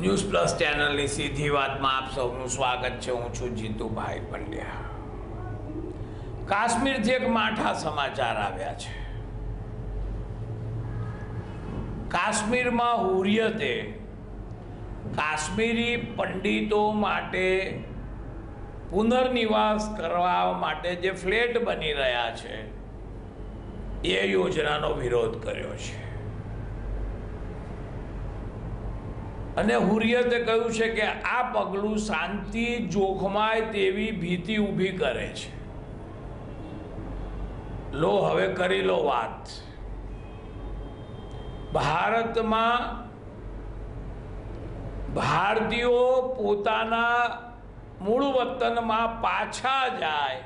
News plus ચેનલની સીધી વાતમાં આપ સૌનું સ્વાગત છે. હું છું જીતુભાઈ પંડ્યા. કાશ્મીરથી એક માઠા સમાચાર આવ્યા છે. કાશ્મીરમાં હુરિયતે કાશ્મીરી પંડિતો માટે પુનર્નિવાસ કરવા માટે જે ફ્લેટ બની રહ્યા છે, એ યોજનાનો વિરોધ કર્યો છે. અને હુરિયતે કહ્યું છે કે આ પગલું શાંતિ જોખમાય તેવી ભીતિ ઊભી કરે છે. લો, હવે કરી લો વાત. ભારતમાં ભારતીયો પોતાના મૂળ વતનમાં પાછા જાય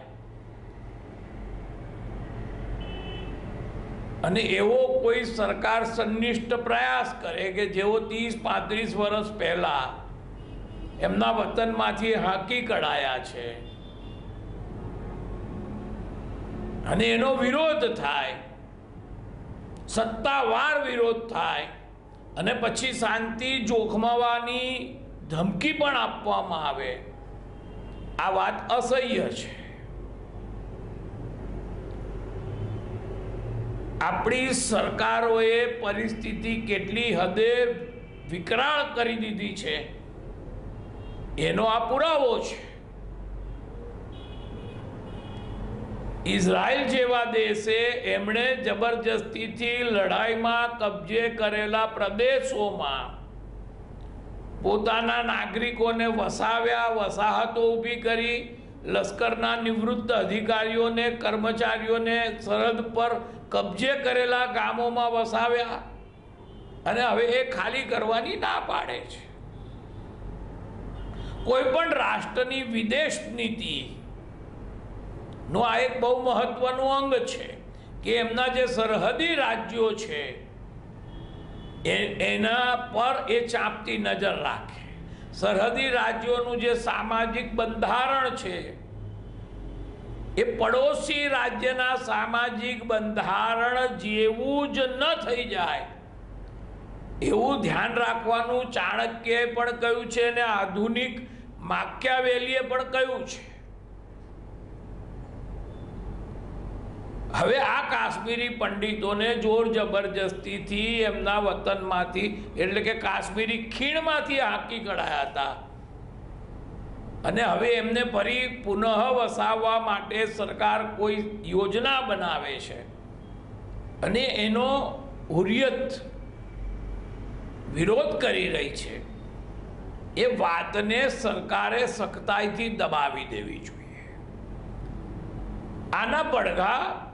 અને એવો કોઈ સરકાર સંનિષ્ઠ પ્રયાસ કરે કે જેઓ ત્રીસ પાંત્રીસ વર્ષ પહેલા એમના વતનમાંથી હાંકી કઢાયા છે. અને એનો વિરોધ થાય. સત્તાવાર વિરોધ થાય. અને પછી શાંતિ જોખમાવાની ધમકી પણ આપવામાં આવે. આ વાત અસહ્ય છે. આપણી સરકારોએ પરિસ્થિતિ કેટલી હદે વિકરાળ કરી દીધી છે, એનો આ પુરાવો છે. ઇઝરાયલ જેવા દેશે એમણે જબરજસ્તીથી લડાઈમાં કબજે કરેલા પ્રદેશોમાં પોતાના નાગરિકોને વસાવ્યા, વસાહતો ઊભી કરી લશ્કરના નિવૃત્ત અધિકારીઓને, કર્મચારીઓને સરહદ પર કબજે કરેલા ગામોમાં વસાવ્યા અને હવે એ ખાલી કરવાની ના પાડે છે. કોઈ પણ રાષ્ટ્રની વિદેશ નીતિ નો આ એક બહુ મહત્વનું અંગ છે કે એમના જે સરહદી રાજ્યો છે એના પર એ ચાંપતી નજર રાખે. સરહદી રાજ્યોનું જે સામાજિક બંધારણ છે, એ પડોશી રાજ્યના સામાજિક બંધારણ જેવું જ ન થઈ જાય. એવું ધ્યાન રાખવાનું ચાણક્યએ પણ કહ્યું છે અને આધુનિક માક્યાવેલીએ પણ કહ્યું છે. હવે આ કાશ્મીરી પંડિતોને જોર જબરજસ્તીથી એમના વતનમાંથી, એટલે કે કાશ્મીરી ખીણમાંથી હાંકી કઢાયા હતા. અને હવે એમને ફરી પુનઃ વસાવવા માટે સરકાર કોઈ યોજના બનાવે છે. અને એનો હુરિયત વિરોધ કરી રહી છે. એ વાતને સરકારે સખ્તાઈથી દબાવી દેવી જોઈએ. આના પડઘા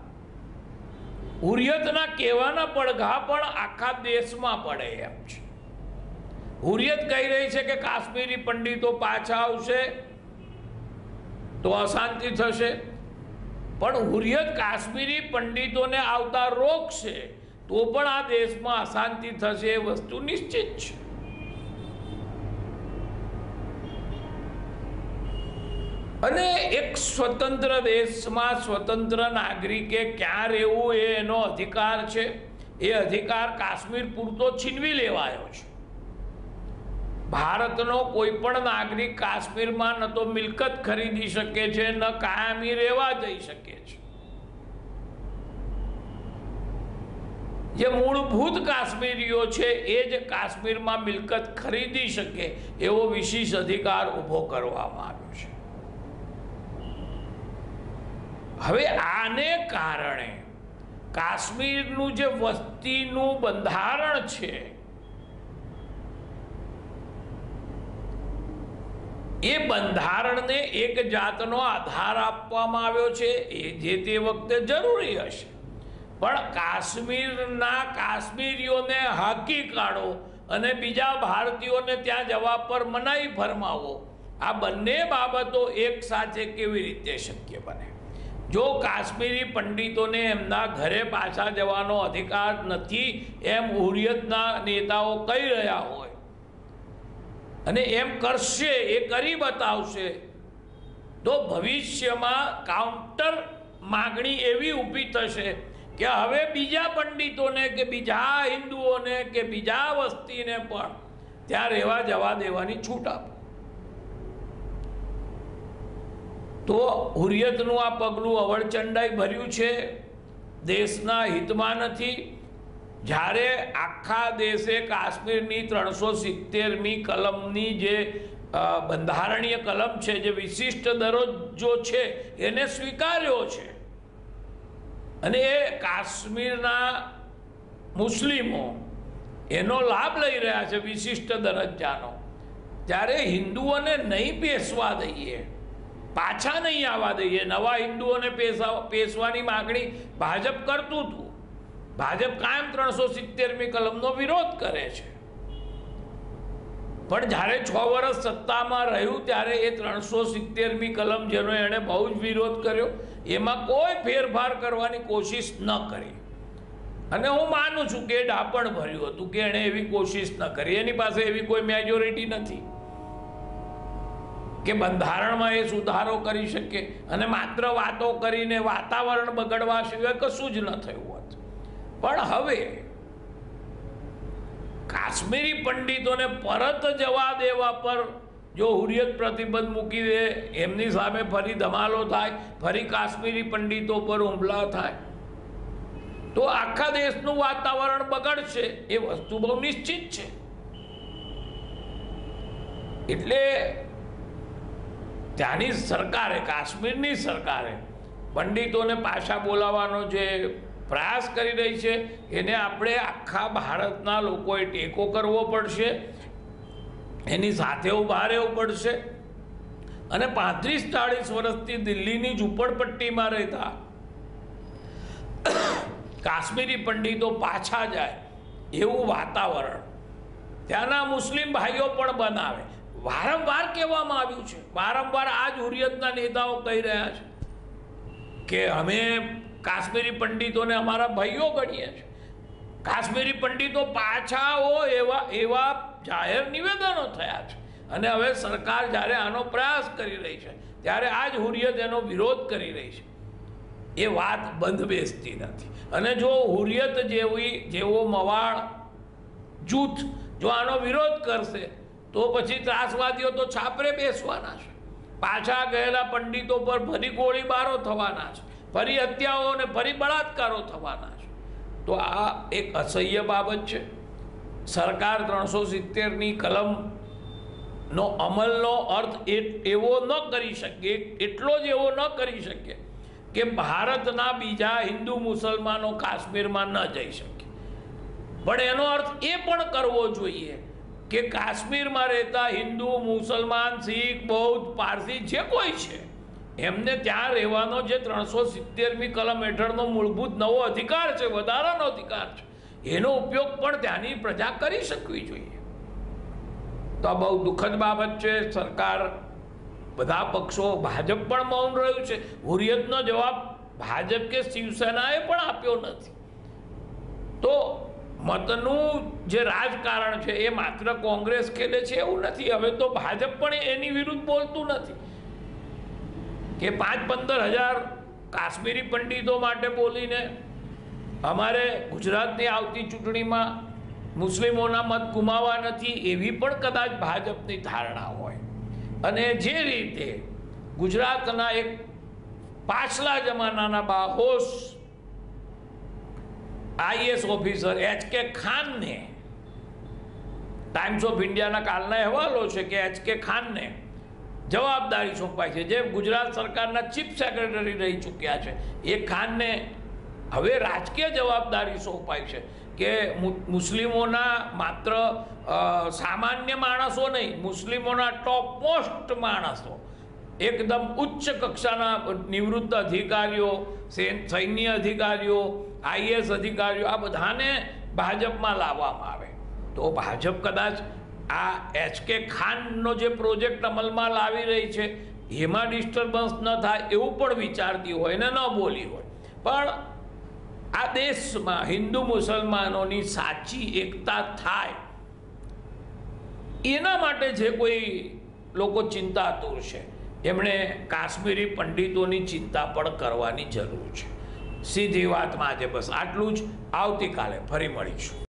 હુરિયતના કહેવાના પડઘા પણ આખા દેશમાં પડે એમ છે. હુરિયત કહી રહી છે કે કાશ્મીરી પંડિતો પાછા આવશે તો અશાંતિ થશે. પણ હુરિયત કાશ્મીરી પંડિતોને આવતા રોકશે તો પણ આ દેશમાં અશાંતિ થશે એ વસ્તુ નિશ્ચિત છે. અને એક સ્વતંત્ર દેશમાં સ્વતંત્ર નાગરિકે ક્યાં રહેવું એ એનો અધિકાર છે. એ અધિકાર કાશ્મીર પૂરતો છીનવી લેવાયો છે. ભારતનો કોઈ પણ નાગરિક કાશ્મીરમાં ન તો મિલકત ખરીદી શકે છે, ન કાયમી રહેવા જઈ શકે છે. જે મૂળભૂત કાશ્મીરીઓ છે, એ જ કાશ્મીરમાં મિલકત ખરીદી શકે એવો વિશેષ અધિકાર ઊભો કરવામાં આવ્યો છે હવે આને કારણે કાશ્મીરનું જે વસ્તીનું બંધારણ છે, એ બંધારણને એક જાતનો આધાર આપવામાં આવ્યો છે, એ જે તે વખતે જરૂરી હશે. પણ કાશ્મીરના કાશ્મીરીઓને હાકી કાઢો અને બીજા ભારતીયોને ત્યાં જવા પર મનાઈ ફરમાવો, આ બંને બાબતો એક સાથે કેવી રીતે શક્ય બને? જો કાશ્મીરી પંડિતોને એમના ઘરે પાછા જવાનો અધિકાર નથી, એમ હુરિયતના નેતાઓ કહી રહ્યા હોય. અને એમ કરશે, એ કરી બતાવશે. તો ભવિષ્યમાં કાઉન્ટર માગણી એવી ઊભી થશે કે હવે બીજા પંડિતોને કે બીજા હિન્દુઓને કે બીજા વસ્તીને પણ ત્યાં રહેવા જવા દેવાની છૂટ આપો. તો હુરિયતનું આ પગલું અવળચંડાઈ ભર્યું છે. દેશના હિતમાં નથી. જ્યારે આખા દેશે કાશ્મીરની ત્રણસો સિત્તેરમી કલમની જે બંધારણીય કલમ છે, જે વિશિષ્ટ દરજ્જો છે, એને સ્વીકાર્યો છે. અને એ કાશ્મીરના મુસ્લિમો એનો લાભ લઈ રહ્યા છે વિશિષ્ટ દરજ્જાનો. ત્યારે હિન્દુઓને નહીં બેસવા દઈએ પાછા નહીં આવવા દઈએ. નવા હિન્દુઓને પેશા પેશવાની માગણી ભાજપ કરતું હતું. ભાજપ કાયમ ત્રણસો સિત્તેરમી કલમનો વિરોધ કરે છે. પણ જ્યારે છ વર્ષ સત્તામાં રહ્યું ત્યારે એ ત્રણસો સિત્તેરમી કલમ જેનો એણે બહુ જ વિરોધ કર્યો. એમાં કોઈ ફેરફાર કરવાની કોશિશ ન કરી. અને હું માનું છું કે ડાપણ ભર્યું હતું કે એણે એવી કોશિશ ન કરી. એની પાસે એવી કોઈ મેજોરિટી નથી. કે બંધારણમાં એ સુધારો કરી શકે અને માત્ર વાતો કરીને વાતાવરણ બગડવા સિવાય કશું જ ન થયું હોત. પણ હવે કાશ્મીરી પંડિતોને પરત જવા દેવા પર જો હુરિયત પ્રતિબંધ મૂકી દે, એમની સામે ફરી ધમાલો થાય, ફરી કાશ્મીરી પંડિતો પર હુમલા થાય, તો આખા દેશનું વાતાવરણ બગડશે, એ વસ્તુ બહુ નિશ્ચિત છે. એટલે ત્યાંની સરકારે, કાશ્મીરની સરકારે પંડિતોને પાછા બોલાવવાનો જે પ્રયાસ કરી રહી છે, એને આપણે આખા ભારતના લોકોએ ટેકો કરવો પડશે, એની સાથે ઊભા રહેવું પડશે. અને પાંત્રીસ ચાળીસ વર્ષથી દિલ્હીની ઝૂંપડપટ્ટીમાં રહેતા કાશ્મીરી પંડિતો પાછા જાય એવું વાતાવરણ ત્યાંના મુસ્લિમ ભાઈઓ પણ બનાવે. વારંવાર કહેવામાં આવ્યું છે. વારંવાર આ જ હુરિયતના નેતાઓ કહી રહ્યા છે કે અમે કાશ્મીરી પંડિતોને અમારા ભાઈઓ ગણીએ છીએ. કાશ્મીરી પંડિતો પાછા એવા એવા જાહેર નિવેદનો થયા છે. અને હવે સરકાર જ્યારે આનો પ્રયાસ કરી રહી છે, ત્યારે આ જ હુરિયત એનો વિરોધ કરી રહી છે. એ વાત બંધ બેસતી નથી. અને જો હુરિયત જેવી, જેવો મવાળ જૂથ જો આનો વિરોધ કરશે તો પછી ત્રાસવાદીઓ તો છાપરે બેસવાના છે. પાછા ગયેલા પંડિતો પર ફરી ગોળીબારો થવાના છે, ફરી હત્યાઓ અને ફરી બળાત્કારો થવાના છે. તો આ એક અસહ્ય બાબત છે. સરકાર ત્રણસો સિત્તેરની કલમનો અમલનો અર્થ એવો ન કરી શકીએ એટલો જ એવો ન કરી શકે કે ભારતના બીજા હિન્દુ મુસલમાનો કાશ્મીરમાં ન જઈ શકે. પણ એનો અર્થ એ પણ કરવો જોઈએ કે કાશ્મીરમાં રહેતા હિન્દુ, મુસલમાન, શીખ, બૌદ્ધ, પારસી જે કોઈ છે, એમને ત્યાં રહેવાનો જે ત્રણસો સિત્તેરમી કલમ હેઠળનો મૂળભૂત નવો અધિકાર છે, વધારાનો અધિકાર છે, એનો ઉપયોગ પણ ત્યાંની પ્રજા કરી શકવી જોઈએ. તો આ બહુ દુઃખદ બાબત છે, સરકાર, બધા પક્ષો, ભાજપ પણ મૌન રહ્યું છે. હુરિયતનો જવાબ ભાજપ કે શિવસેનાએ પણ આપ્યો નથી. તો મતનું જે રાજકારણ છે એ માત્ર કોંગ્રેસ ખેલે છે એવું નથી. હવે તો ભાજપ પણ એની વિરુદ્ધ બોલતું નથી. કે પાંચ પંદર હજાર કાશ્મીરી પંડિતો માટે બોલીને અમારે ગુજરાતની આવતી ચૂંટણીમાં મુસ્લિમોના મત ગુમાવવા નથી એવી પણ કદાચ ભાજપની ધારણા હોય. અને જે રીતે ગુજરાતના એક પાછલા જમાનાના બાહોશ આઈએસ ઓફિસર એચ કે ખાનને. ટાઈમ્સ ઓફ ઇન્ડિયાના કાલના અહેવાલો છે કે એચ કે ખાનને જવાબદારી સોંપાઈ છે. જે ગુજરાત સરકારના ચીફ સેક્રેટરી રહી ચૂક્યા છે. એ ખાનને હવે રાજકીય જવાબદારી સોંપાઈ છે કે મુસ્લિમોના માત્ર સામાન્ય માણસો નહીં, મુસ્લિમોના ટોપ મોસ્ટ માણસો એકદમ ઉચ્ચ કક્ષાના નિવૃત્ત અધિકારીઓ, સૈન- સૈન્ય અધિકારીઓ આઈએસ અધિકારીઓ, આ બધાને ભાજપમાં લાવવામાં આવે. તો ભાજપ કદાચ આ એચ કે ખાનનો જે પ્રોજેક્ટ અમલમાં લાવી રહી છે, એમાં ડિસ્ટર્બન્સ ન થાય એવું પણ વિચારતી હોય ને ન બોલી હોય. પણ આ દેશમાં, હિન્દુ મુસલમાનોની સાચી એકતા થાય, એના માટે જે કોઈ લોકો ચિંતાતુર છે. એમણે કાશ્મીરી પંડિતોની ચિંતા પણ કરવાની જરૂર છે. સીધી વાતમાં આજે બસ આટલું જ. આવતીકાલે ફરી મળીશું.